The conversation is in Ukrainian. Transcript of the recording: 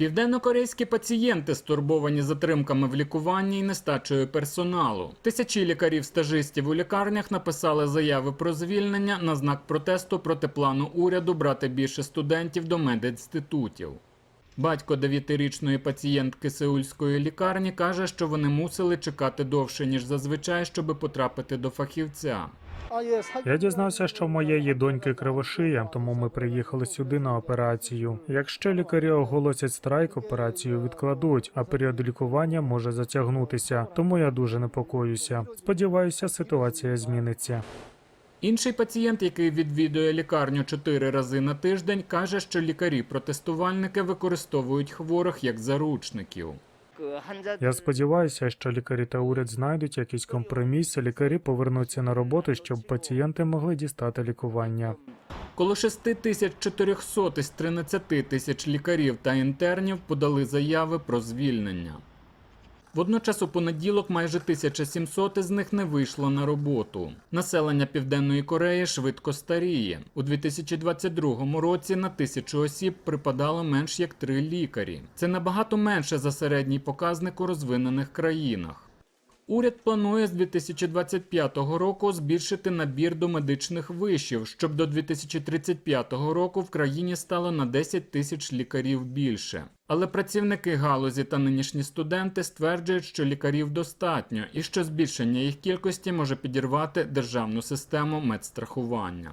Південнокорейські пацієнти стурбовані затримками в лікуванні і нестачею персоналу. Тисячі лікарів-стажистів у лікарнях написали заяви про звільнення на знак протесту проти плану уряду брати більше студентів до медінститутів. Батько дев'ятирічної пацієнтки сеульської лікарні каже, що вони мусили чекати довше ніж зазвичай, щоб потрапити до фахівця. Я дізнався, що в моєї доньки кривошия, тому ми приїхали сюди на операцію. Якщо лікарі оголосять страйк, операцію відкладуть, а період лікування може затягнутися. Тому я дуже непокоюся. Сподіваюся, ситуація зміниться. Інший пацієнт, який відвідує лікарню чотири рази на тиждень, каже, що лікарі-протестувальники використовують хворих як заручників. Я сподіваюся, що лікарі та уряд знайдуть якийсь компроміс. Лікарі повернуться на роботу, щоб пацієнти могли дістати лікування. Коло 6400 із 13 тисяч лікарів та інтернів подали заяви про звільнення. Водночас у понеділок майже 1700 із них не вийшло на роботу. Населення Південної Кореї швидко старіє. У 2022 році на тисячу осіб припадало менш як три лікарі. Це набагато менше за середній показник у розвинених країнах. Уряд планує з 2025 року збільшити набір до медичних вишів, щоб до 2035 року в країні стало на 10 тисяч лікарів більше. Але працівники галузі та нинішні студенти стверджують, що лікарів достатньо і що збільшення їх кількості може підірвати державну систему медстрахування.